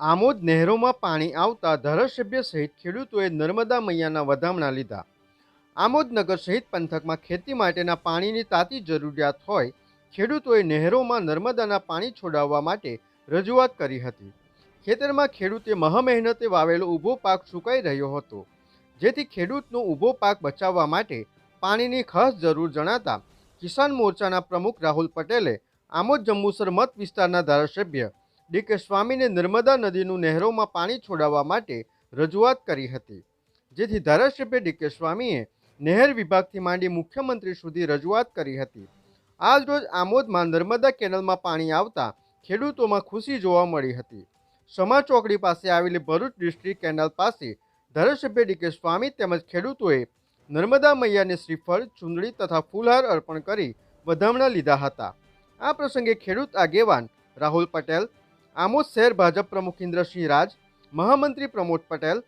આમોદ નહેરોમાં પાણી આવતા ધારાસભ્ય સહિત ખેડૂતોએ નર્મદા મૈયાના વધામણા લીધા. આમોદ નગર સહિત પંથકમાં ખેતી માટેના પાણીની તાતી જરૂરિયાત હોય, ખેડૂતોએ નહેરોમાં નર્મદાના પાણી છોડાવવા માટે રજૂઆત કરી હતી. ખેતરમાં ખેડૂતે મહામહેનતે વાવેલો ઊભો પાક સુકાઈ રહ્યો હતો, જેથી ખેડૂતનો ઊભો પાક બચાવવા માટે પાણીની ખાસ જરૂર જણાતા કિસાન મોરચાના પ્રમુખ રાહુલ પટેલે આમોદ જંબુસર મત વિસ્તારના ધારાસભ્ય ડી કે સ્વામીને નર્મદા નદીનું નહેરોમાં પાણી છોડાવવા માટે રજૂઆત કરી હતી. જેથી ધારાસભ્ય ડીકે સ્વામીએ નહેર વિભાગથી માંડી મુખ્યમંત્રી સુધી રજૂઆત કરી હતી. આજ રોજ આમોદમાં નર્મદા કેનલમાં પાણી આવતા ખેડૂતોમાં ખુશી જોવા મળી હતી. સમા ચોકડી પાસે આવેલી ભરૂચ ડિસ્ટ્રિક્ટ કેનલ પાસે ધારાસભ્ય ડીકે સ્વામી તેમજ ખેડૂતોએ નર્મદા મૈયાને શ્રીફળ, ચૂંદડી તથા ફૂલહાર અર્પણ કરી વધામણા લીધા હતા. આ પ્રસંગે ખેડૂત આગેવાન રાહુલ પટેલ આમોદ શહેર ભાજપ પ્રમુખ ઇન્દ્રસિંહ રાજ, મહામંત્રી પ્રમોદ પટેલ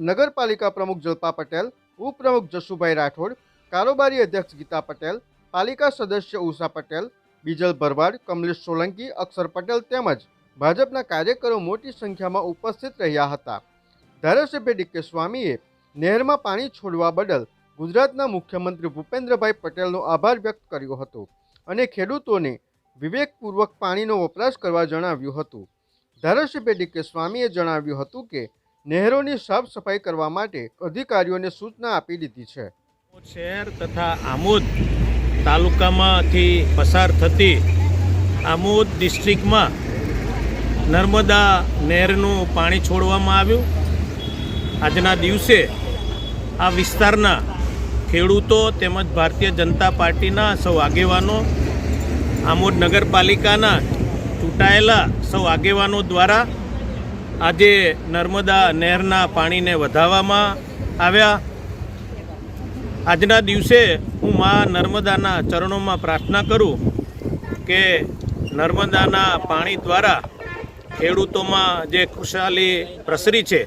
નગરપાલિકા પ્રમુખ જલ્પા પટેલ, ઉપપ્રમુખ જશુભાઈ રાઠોડ, કારોબારી અધ્યક્ષ ગીતા પટેલ, પાલિકા સદસ્ય ઉષા પટેલ, બીજલ ભરવાડ, કમલેશ સોલંકી, અક્ષર પટેલ તેમજ ભાજપના કાર્યકરો મોટી સંખ્યામાં ઉપસ્થિત રહ્યા હતા. ધારાસભ્ય ડી કે સ્વામીએ નહેરમાં પાણી છોડવા બદલ ગુજરાતના મુખ્યમંત્રી ભૂપેન્દ્રભાઈ પટેલનો આભાર વ્યક્ત કર્યો હતો અને ખેડૂતોને વિવેકપૂર્વક પાણીનો વપરાશ કરવા જણાવ્યું હતું. ધારાસભ્ય ડી સ્વામીએ જણાવ્યું હતું કે, નહેરોની સાફ સફાઈ કરવા માટે અધિકારીઓને સૂચના આપી દીધી છે. શહેર તથા આમોદ તાલુકામાંથી પસાર થતી આમોદ ડિસ્ટ્રિક્ટમાં નર્મદા નહેરનું પાણી છોડવામાં આવ્યું. આજના દિવસે આ વિસ્તારના ખેડૂતો તેમજ ભારતીય જનતા પાર્ટીના સૌ આગેવાનો આમોદ નગરપાલિકાના ચૂંટાયેલા સૌ આગેવાનો દ્વારા આજે નર્મદા નહેરના પાણીને વધાવવામાં આવ્યા. આજના દિવસે હું મા નર્મદાના ચરણોમાં પ્રાર્થના કરું કે નર્મદાના પાણી દ્વારા ખેડૂતોમાં જે ખુશાલી પ્રસરી છે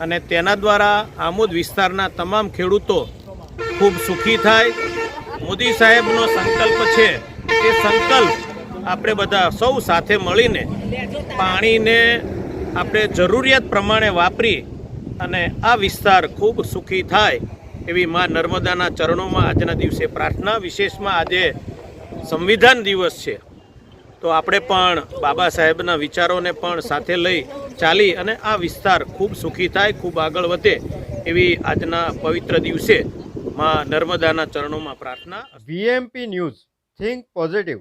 અને તેના દ્વારા આમોદ વિસ્તારના તમામ ખેડૂતો ખૂબ સુખી થાય. મોદી સાહેબનો સંકલ્પ છે એ સંકલ્પ આપણે બધા સૌ સાથે મળીને પાણીને આપણે જરૂરિયાત પ્રમાણે વાપરી અને આ વિસ્તાર ખૂબ સુખી થાય એવી મા નર્મદાના ચરણોમાં આજના દિવસે પ્રાર્થના. વિશેષમાં આજે સંવિધાન દિવસ છે. તો આપણે પણ બાબા સાહેબના વિચારોને પણ સાથે લઈ ચાલી અને આ વિસ્તાર ખૂબ સુખી થાય, ખૂબ આગળ વધે એવી આજના પવિત્ર દિવસે મા નર્મદાના ચરણોમાં પ્રાર્થના. VMP news. think positive.